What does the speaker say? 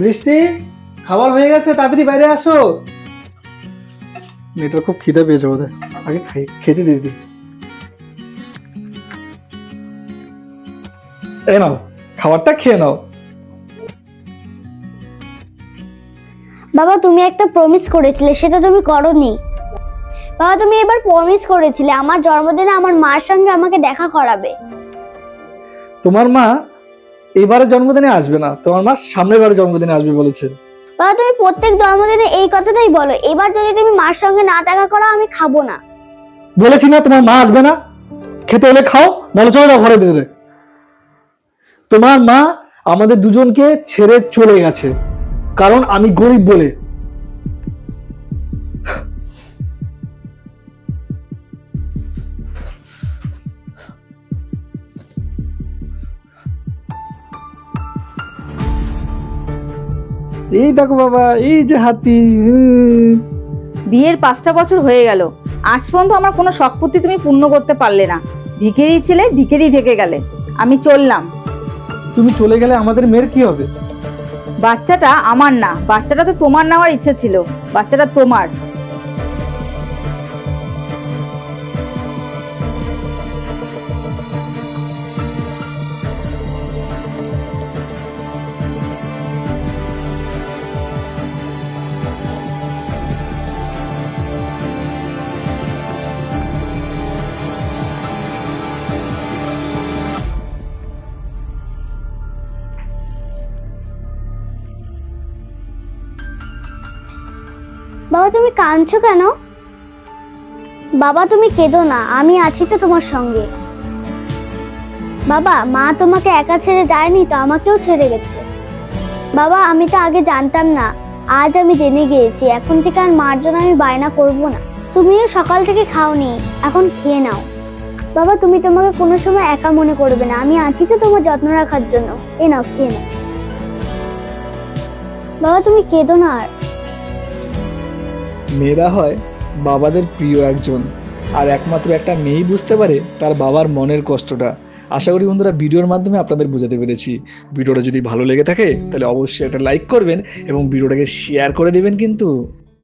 বৃষ্টি খাবার হয়ে গেছে তাড়াতাড়ি বাইরে আসো। মেয়েটার খুব খিদে পেয়েছে বোধহয়। আগে খাই খেতে দিয়ে দিই এই নাও খাবারটা খেয়ে নাও। বাবা তুমি একটা প্রমিস করেছিলে সেটা তুমি করনি। বাবা তুমি এবার প্রমিস করেছিলে আমার জন্মদিনে আমার মার সঙ্গে আমাকে দেখা করাবে। তোমার মা এবারে জন্মদিনে আসবে না। তোমার মা সামনের বারে জন্মদিনে আসবে বলেছে। বাবা তুমি প্রত্যেক জন্মদিনে এই কথাটাই বলো। এবার যদি তুমি মার সঙ্গে না দেখা করো আমি খাব না। বলেছি না তোমার মা আসবে না। খেতে এলে খাও বলো চলো না ঘরের ভিতরে। তোমার মা আমাদের দুজনকে ছেড়ে চলে গেছে। কারণ আমি গরিব বলে। এই দেখো বাবা এই যে হাতি বিয়ের পাঁচটা বছর হয়ে গেল। আজ পর্যন্ত আমার কোনো শখপত্তি তুমি পূর্ণ করতে পারলে না। ভিখেরি ছেলে ভিখেরি থেকে গেলে। আমি চললাম। তুমি চলে গেলে আমাদের মেয়ের কি হবে? বাচ্চাটা আমার না। বাচ্চাটা তো তোমার নেওয়ার ইচ্ছে ছিল। বাচ্চাটা তোমার। বাবা, তুমি কাঁদছো কেন? বাবা, তুমি কেঁদো না, আমি আছি তো তোমার সঙ্গে। বাবা, মা তোমাকে একা ছেড়ে যায়নি তো, আমাকেও ছেড়ে গেছে। বাবা, আমি তো আগে জানতাম না, আজ আমি জেনে গিয়েছি, এখন থেকে আর মার জন্য আমি বায়না করব না। তুমিও সকাল থেকে খাওনি, এখন খেয়ে নাও। বাবা, তুমি তোমাকে কোনো সময় একা মনে করবে না, আমি আছি তো তোমার যত্ন রাখার জন্য। এ নাও, খেয়ে নাও। বাবা, তুমি কেঁদো না আর। মেয়েরা হয় বাবাদের প্রিয় একজন। আর একমাত্র একটা মেয়েই বুঝতে পারে তার বাবার মনের কষ্টটা। আশা করি বন্ধুরা ভিডিওর মাধ্যমে আপনাদের বোঝাতে পেরেছি। ভিডিওটা যদি ভালো লেগে থাকে, তাহলে অবশ্যই একটা লাইক করবেন এবং ভিডিওটাকে শেয়ার করে দেবেন কিন্তু।